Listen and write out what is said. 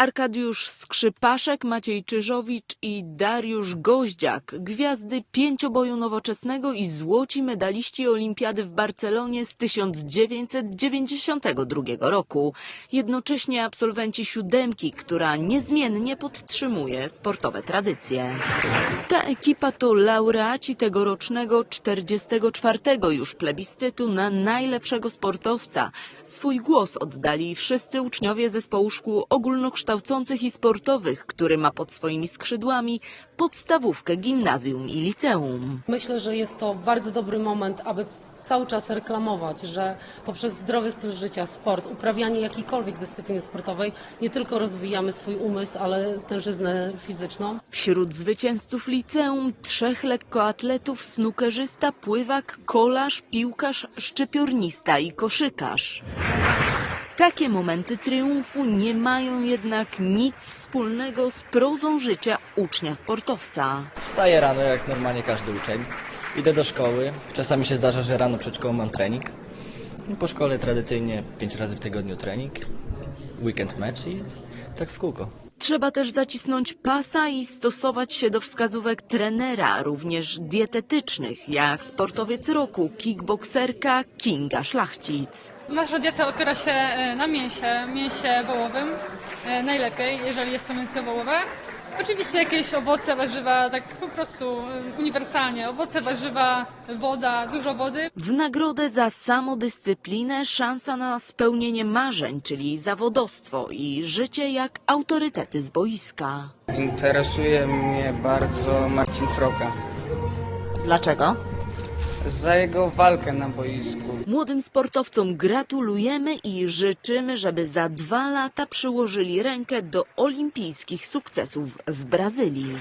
Arkadiusz Skrzypaszek, Maciej Czyżowicz i Dariusz Goździak, gwiazdy pięcioboju nowoczesnego i złoci medaliści Olimpiady w Barcelonie z 1992 roku. Jednocześnie absolwenci siódemki, która niezmiennie podtrzymuje sportowe tradycje. Ta ekipa to laureaci tegorocznego 44. już plebiscytu na najlepszego sportowca. Swój głos oddali wszyscy uczniowie zespołu szkół i sportowych, który ma pod swoimi skrzydłami podstawówkę, gimnazjum i liceum. Myślę, że jest to bardzo dobry moment, aby cały czas reklamować, że poprzez zdrowy styl życia, sport, uprawianie jakiejkolwiek dyscypliny sportowej nie tylko rozwijamy swój umysł, ale tężyznę fizyczną. Wśród zwycięzców liceum trzech lekkoatletów, snukerzysta, pływak, kolarz, piłkarz, szczypiornista i koszykarz. Takie momenty triumfu nie mają jednak nic wspólnego z prozą życia ucznia sportowca. Wstaję rano jak normalnie każdy uczeń. Idę do szkoły. Czasami się zdarza, że rano przed szkołą mam trening. I Po szkole tradycyjnie pięć razy w tygodniu trening. Weekend mecz i tak w kółko. Trzeba też zacisnąć pasa i stosować się do wskazówek trenera, również dietetycznych, jak sportowiec roku, kickbokserka Kinga Szlachcic. Nasza dieta opiera się e, na mięsie, mięsie wołowym. e, Najlepiej, jeżeli jest to mięso wołowe. Oczywiście jakieś owoce, warzywa, tak po prostu e, uniwersalnie. Owoce, warzywa, woda, dużo wody. W nagrodę za samodyscyplinę szansa na spełnienie marzeń, czyli zawodostwo i życie jak autorytety z boiska. Interesuje mnie bardzo Marcin Sroka. Dlaczego? Za jego walkę na boisku. Młodym sportowcom gratulujemy i życzymy, żeby za dwa lata przyłożyli rękę do olimpijskich sukcesów w Brazylii.